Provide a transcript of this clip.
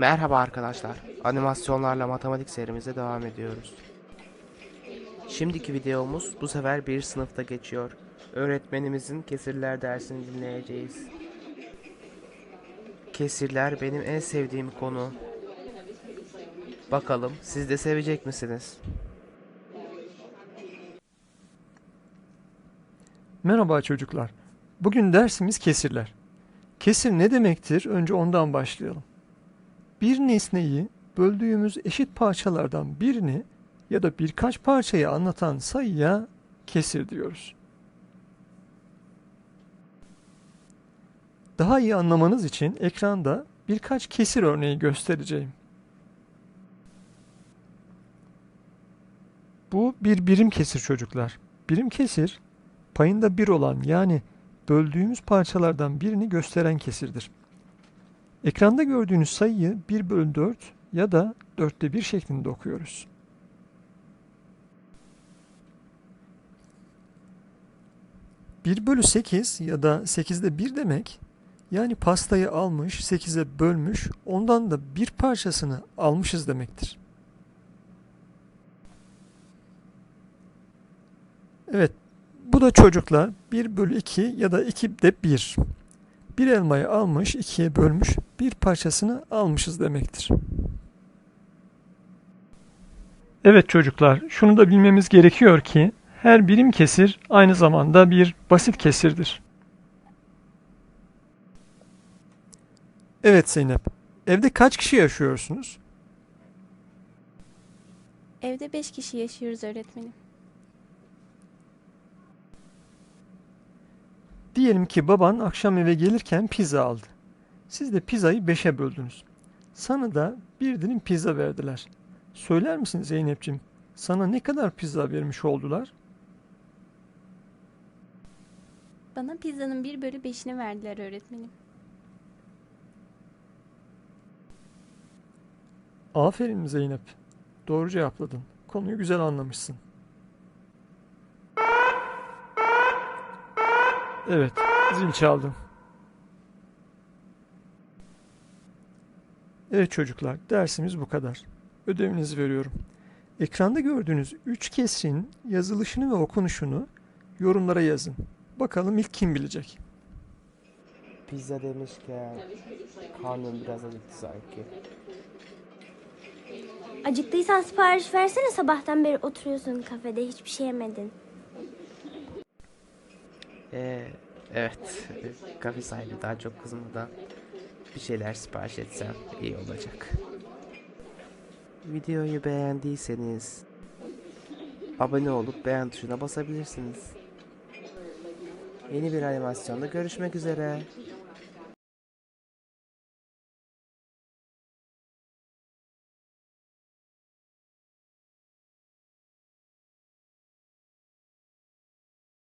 Merhaba arkadaşlar. Animasyonlarla matematik serimize devam ediyoruz. Şimdiki videomuz bu sefer bir sınıfta geçiyor. Öğretmenimizin kesirler dersini dinleyeceğiz. Kesirler benim en sevdiğim konu. Bakalım siz de sevecek misiniz? Merhaba çocuklar. Bugün dersimiz kesirler. Kesir ne demektir? Önce ondan başlayalım. Bir nesneyi böldüğümüz eşit parçalardan birini ya da birkaç parçayı anlatan sayıya kesir diyoruz. Daha iyi anlamanız için ekranda birkaç kesir örneği göstereceğim. Bu bir birim kesir çocuklar. Birim kesir payında 1 olan yani böldüğümüz parçalardan birini gösteren kesirdir. Ekranda gördüğünüz sayıyı 1 bölü 4 ya da 4'te 1 şeklinde okuyoruz. Bir bölü 8 ya da 8'de 1 demek yani pastayı almış 8'e bölmüş ondan da bir parçasını almışız demektir. Evet bu da çocuklar 1 bölü 2 ya da 2 de 1. Bir elmayı almış, ikiye bölmüş, bir parçasını almışız demektir. Evet çocuklar, şunu da bilmemiz gerekiyor ki her birim kesir aynı zamanda bir basit kesirdir. Evet Zeynep, evde kaç kişi yaşıyorsunuz? Evde 5 kişi yaşıyoruz öğretmenim. Diyelim ki baban akşam eve gelirken pizza aldı. Siz de pizzayı beşe böldünüz. Sana da bir dilim pizza verdiler. Söyler misin Zeynep'ciğim? Sana ne kadar pizza vermiş oldular? Bana pizzanın 1 bölü 5'ini verdiler öğretmenim. Aferin Zeynep. Doğru cevapladın. Konuyu güzel anlamışsın. Evet, zil çaldım. Evet çocuklar, dersimiz bu kadar. Ödevinizi veriyorum. Ekranda gördüğünüz üç kesrin yazılışını ve okunuşunu yorumlara yazın. Bakalım ilk kim bilecek? Pizza demişken karnım biraz acıktı sanki. Acıktıysan sipariş versene sabahtan beri oturuyorsun kafede hiçbir şey yemedin. Ee, evet. Kafe sahibi daha çok kızmadan bir şeyler sipariş etsem iyi olacak. Videoyu beğendiyseniz abone olup beğen tuşuna basabilirsiniz. Yeni bir animasyonda görüşmek üzere.